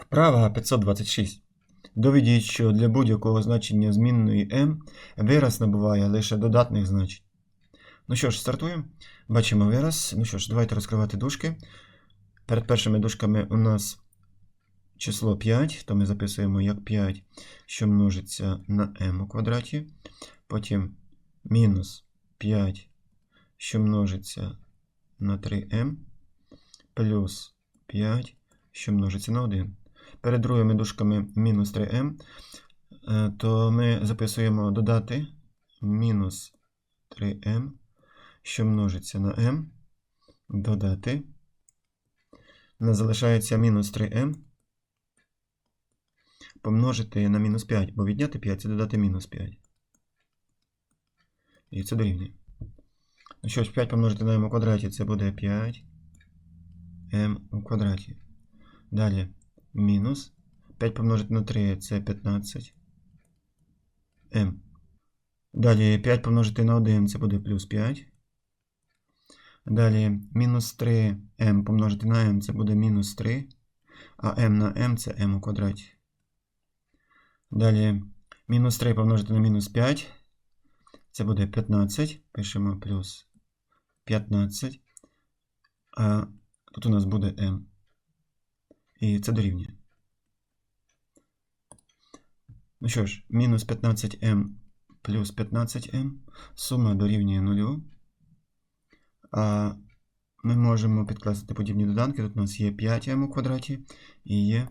Вправа 526. Доведіть, що для будь-якого значення змінної m вираз набуває лише додатних значень. Ну що ж, стартуємо. Бачимо вираз. Ну що ж, давайте розкривати дужки. Перед першими дужками у нас число 5, то ми записуємо як 5, що множиться на m у квадраті. Потім мінус 5, що множиться на 3m, плюс 5, що множиться на 1. Перед другими дужками мінус 3m, е, то ми записуємо додати мінус 3m, що множиться на m, додати. У нас залишається мінус 3m помножити на мінус 5, бо відняти 5 це додати мінус 5. І це дорівнює. Ну що ж, 5 помножити на m у квадраті це буде 5 m у квадраті. Далі мінус 5 помножити на 3 це 15 m. Далі 5 помножити на 1 це буде плюс 5. Далі мінус 3m помножити на m це буде мінус 3. А m на m це m у квадраті. Далі мінус 3 помножити на мінус 5. Це буде 15. Пишемо плюс 15. А тут у нас буде m. І це дорівнює. Ну що ж, мінус 15m плюс 15m. Сума дорівнює 0. А ми можемо підкласти подібні доданки. Тут у нас є 5m у квадраті і є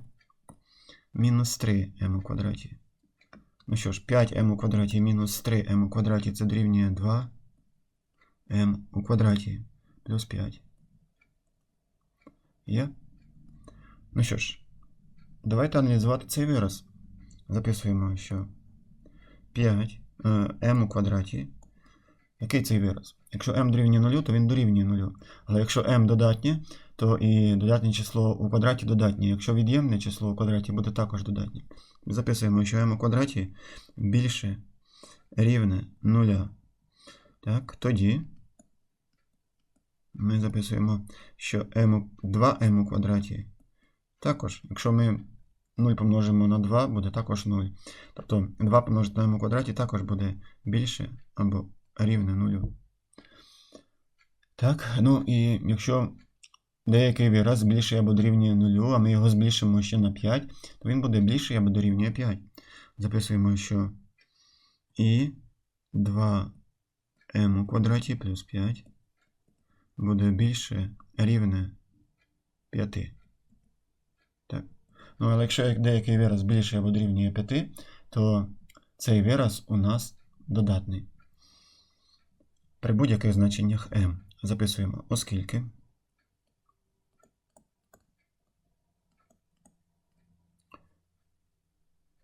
мінус 3m у квадраті. Ну що ж, 5m у квадраті мінус 3m у квадраті це дорівнює 2m у квадраті плюс 5. Є? Ну що ж, давайте аналізувати цей вираз. Записуємо, що 5 е, m у квадраті. Який цей вираз? Якщо m дорівнює 0, то він дорівнює 0. Але якщо m додатнє, то і додатнє число у квадраті додатнє. Якщо від'ємне число у квадраті буде також додатнє. Записуємо, що m у квадраті більше рівне 0. Так, тоді ми записуємо, що m, 2m у квадраті також, якщо ми 0 помножимо на 2, буде також 0. Тобто 2 помножити на m у квадраті також буде більше або рівне 0. Так, ну і якщо деякий вираз більший або дорівнює 0, а ми його збільшимо ще на 5, то він буде більший або дорівнює 5. Записуємо, що і 2m у квадраті плюс 5 буде більше рівне 5. Ну, але якщо деякий вираз більше або дорівнює 5, то цей вираз у нас додатний. При будь-яких значеннях m записуємо, оскільки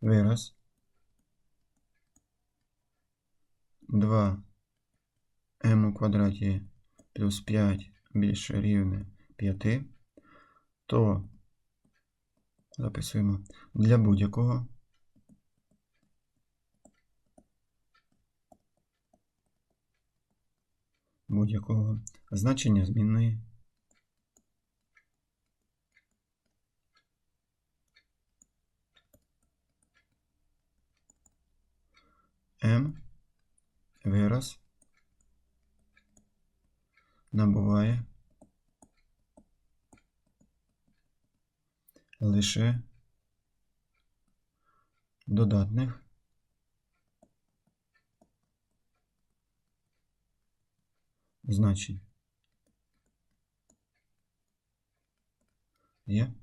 вираз 2 m у квадраті плюс 5 більше рівне 5, то записуємо. Для будь-якого. Будь-якого. Значення змінної. M вираз набуває лише додатних значень. Є?